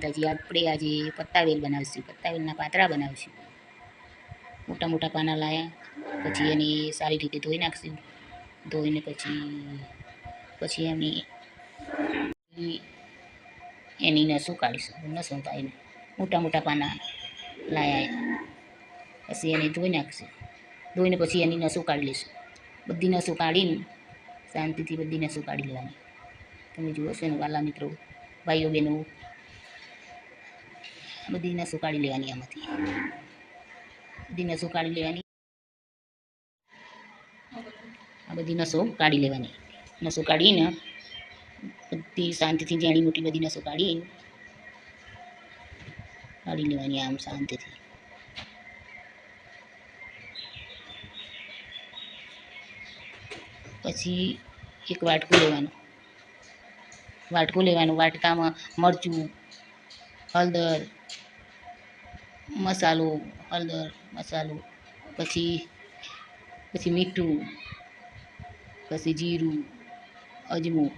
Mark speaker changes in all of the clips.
Speaker 1: માતાજી, આપણે આજે પત્તાવેલ બનાવીશું, પત્તાવેલના પાતળા બનાવીશું. મોટા મોટા પાના લાયા, પછી એને સારી રીતે ધોઈ નાખશું. ધોઈને પછી પછી એની એની નસો કાઢીશું, નસો કાઢીને મોટા મોટા પાના લાયા. પછી એને ધોઈ નાખશું. ધોઈને પછી એની નસો કાઢી લઈશું. બધી નસું કાઢીને શાંતિથી બધી નસું કાઢી લેવાની. તમે જુઓ છો ને વાલા મિત્રો, ભાઈઓ બહેનો બધી નસો કાઢી લેવાની આમાંથી. બધી નસો કાઢી લેવાની. આ બધી નસો કાઢી લેવાની. નસો કાઢીને બધી શાંતિથી જાણી મોટી બધી નસો કાઢી કાઢી લેવાની આમ શાંતિથી. પછી એક વાટકું લેવાનું. વાટકું લેવાનું. વાટકામાં મરચું, હળદર મસાલો, હળદર, મસાલો, પછી પછી મીઠું, પછી જીરું, અજમો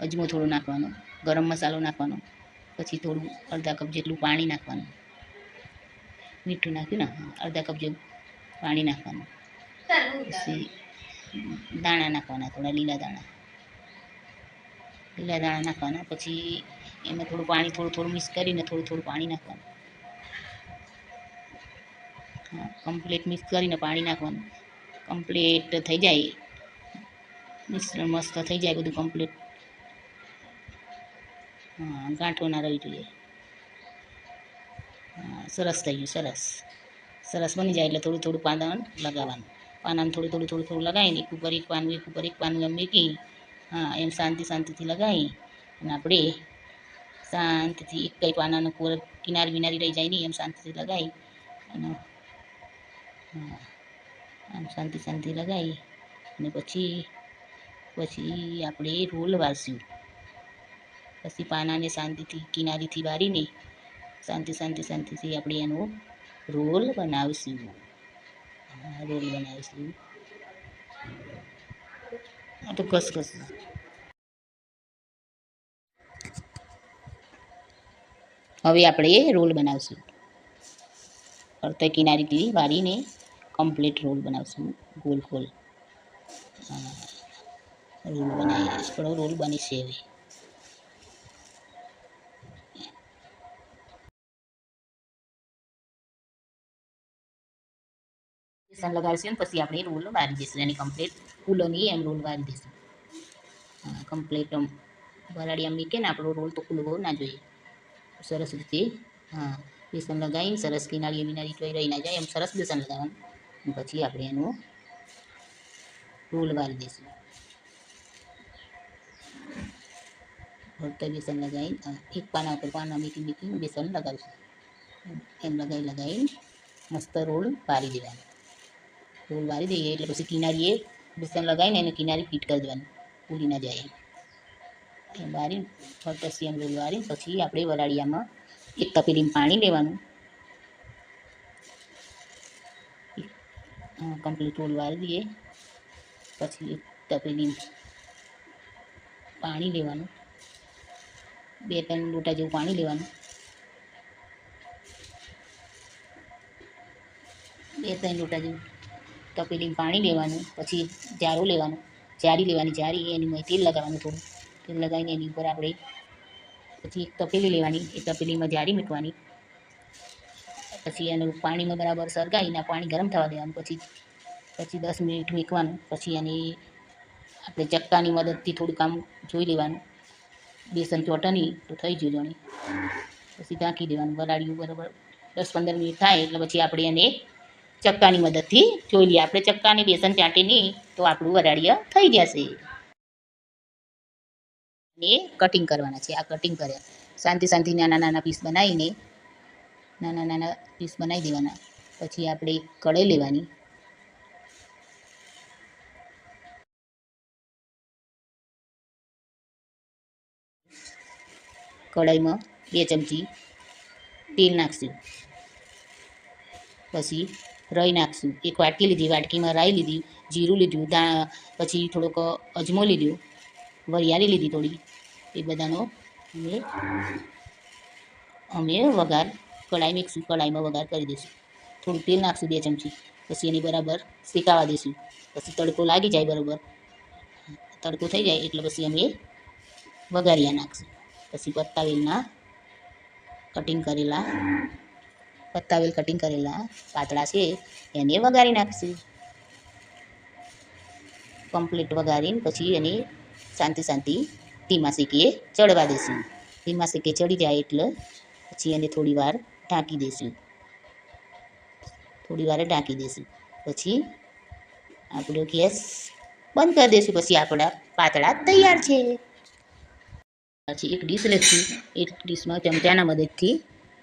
Speaker 1: અજમો થોડો નાખવાનો, ગરમ મસાલો નાખવાનો, પછી થોડું અડધા કપ જેટલું પાણી નાખવાનું. મીઠું નાખ્યું ને અડધા કપ જેટલું પાણી નાખવાનું. પછી દાણા નાખવાના, થોડા લીલા દાણા. લીલા દાણા નાખવાના, પછી એમાં થોડું પાણી થોડું થોડું મિક્સ કરીને થોડું થોડું પાણી નાખવાનું. કમ્પ્લીટ મિક્સ કરીને પાણી નાખવાનું. કમ્પ્લીટ થઈ જાય. મિશ્રણ મસ્ત થઈ જાય બધું કમ્પ્લીટ હા, ગાંઠો ના રહી જોઈએ. સરસ થઈ ગયું, સરસ. સરસ બની જાય એટલે થોડું થોડું પાન લગાવવાનું. પાનાને થોડું થોડું થોડું થોડું લગાવીને એક ઉપર એક પાનું એક ઉપર એક પાનું એમ મૂકી, હા, એમ શાંતિ શાંતિથી લગાવી અને આપણે શાંતિથી એક કંઈ પાનાનો કોર કિનારી બિનારી રહી જાય નહીં, એમ શાંતિથી લગાવી અને આમ શાંતિ શાંતિ લગાવી અને પછી પછી આપણે રોલ વાળશું પછી પાનાને શાંતિથી, કિનારીથી વાળીને શાંતિ શાંતિ શાંતિથી આપણે એનો રોલ બનાવીશું. રોલ બનાવીશું. આ તો કસ હવે આપણે રોલ બનાવશું. ફરતે કિનારીથી વાળીને કમ્પ્લીટ રોલ બનાવશું ગોલ ગોલ રોલ બનાવી આપણો રોલ બની હવે બેસન લગાવીશું ને પછી આપણે રોલ વાળી દઈશું એની કમ્પ્લીટ ફૂલોની એમ રોલ વાળી દઈશું કમ્પ્લીટ આમ વરાળી આમ મૂકે ને આપણો રોલ તો ખુલ્લો ના જોઈએ સરસ રીતે હા બેસન લગાવીને સરસ કિનારી વિનારી કોઈ રહી ના જાય એમ સરસ બેસન લગાવવાનું. અને પછી આપણે એનો રોલ વાળી દઈશું ફક્ત બેસન લગાવીને હા, એક પાના ઉપર પાના મૂકી મૂકીને બેસન લગાવીશું. એમ લગાવી લગાવીને મસ્ત રોલ વાળી દેવાનો. રોલ વાળી દઈએ એટલે પછી કિનારીએ બેસન લગાવીને એને કિનારી ફીટ કરી દેવાની. ભૂલી ના જાય એમ. એમ વાળી ફરતસી એમ રોલ વાળી પછી આપણે વરાળિયામાં એક તપેલીમાં પાણી લેવાનું. કમ્પ્લીટ રોલ વાળી દઈએ. પછી એક તપેલીમાં પાણી લેવાનું. બે ત્રણ લોટા જેવું પાણી લેવાનું. બે ત્રણ લોટા જેવું તપેલીમાં પાણી લેવાનું, પછી જારો લેવાનું. જારી લેવાની, જારી એની તેલ લગાવવાનું થોડું. તેલ લગાવીને એની ઉપર આપણે પછી એક તપેલી લેવાની, એ તપેલીમાં જારી મૂકવાની. પછી એનું પાણીમાં બરાબર સળગાવીને પાણી ગરમ થવા દેવાનું, પછી પછી દસ મિનિટ મૂકવાનું, પછી એની આપણે ચક્કાની મદદથી થોડું કામ જોઈ લેવાનું. બેસન ચોટણી તો થઈ ગયું જાણે. પછી ઢાંકી દેવાનું, વરાળિયું બરાબર દસ પંદર મિનિટ થાય એટલે પછી આપણે એને ચક્કાની મદદથી જોઈ લઈએ. આપણે ચક્કાની બેસન ચાટી નહીં તો આપણું વરાળિયા થઈ જશે. ને કટિંગ કરવાના છે. આ કટિંગ કર્યા શાંતિ શાંતિ નાના નાના પીસ બનાવીને નાના નાના પીસ બનાવી દેવાના. પછી આપણે કઢાઈ લેવાની. કઢાઈમાં બે ચમચી તેલ નાખશું. પછી રાઈ નાખશું. એક વાટકી લીધી. વાટકીમાં રાઈ લીધી, જીરું લીધું, દા, પછી થોડોક અજમો લીધો, વરિયાળી લીધી થોડી. એ બધાનો અમે અમે વઘાર, કઢાઈ મૂકીશું કઢાઈમાં વઘાર કરી દઈશું. થોડું તેલ નાખીશું બે ચમચી, પછી એની બરાબર શેકાવા દઈશું. પછી તડકો લાગી જાય બરાબર. તડકો થઈ જાય એટલે પછી અમે વઘારિયા નાખીશું. પછી પત્તાવેલના કટિંગ કરેલા, પત્તાવેલ કટિંગ કરેલા પાતળા છે, એને વઘારી નાખીશું. કમ્પ્લીટ વઘારીને પછી એને શાંતિ શાંતિ ધીમા શેકે ચડવા દઈશું ધીમા શેકે ચડી જાય એટલે પછી એને થોડી વાર ઢાંકી દઈશું થોડી વાર ઢાંકી દઈશું પછી આપણો ગેસ બંધ કરી દઈશું પછી આપણા પાતળા તૈયાર છે. પછી એક ડીશ લઈશું એક ડીશમાં ચમચાના મદદથી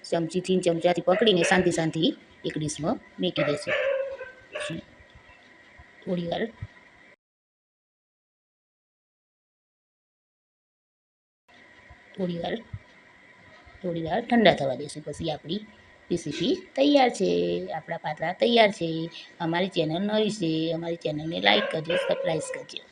Speaker 1: ચમચીથી ચમચાથી પકડીને શાંતિ શાંતિ એક ડીશમાં મેકી દઈશું થોડીવાર થોડી વાર થોડી વાર થોડી વાર ઠંડા થવા દેશું. પછી આપણી રેસીપી તૈયાર છે, આપણા પાતળા તૈયાર છે. અમારી ચેનલ નવી છે, અમારી ચેનલને લાઈક કરજો સબસ્ક્રાઈબ કરજો.